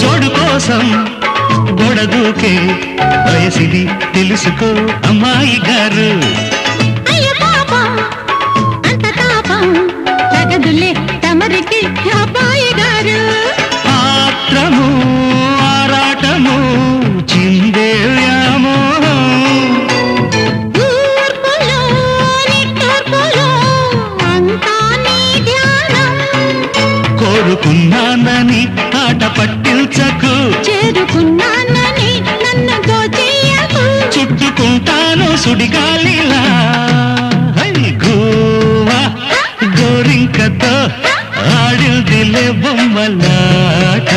జోడు కోసం గొడదూకే వయసిది తెలుసుకో అమ్మాయి గారు. తమరికి అబ్బాయి గారు. ఆత్రము ఆరాటము కోరుకున్నానని ఆట పట్టించకు చేరుకున్నానని నన్ను దోచేయకు. చుట్టుకుంటాను సుడిగాలిలా. గోవా గోరింకతో ఆడిందిలే బొమ్మలాట.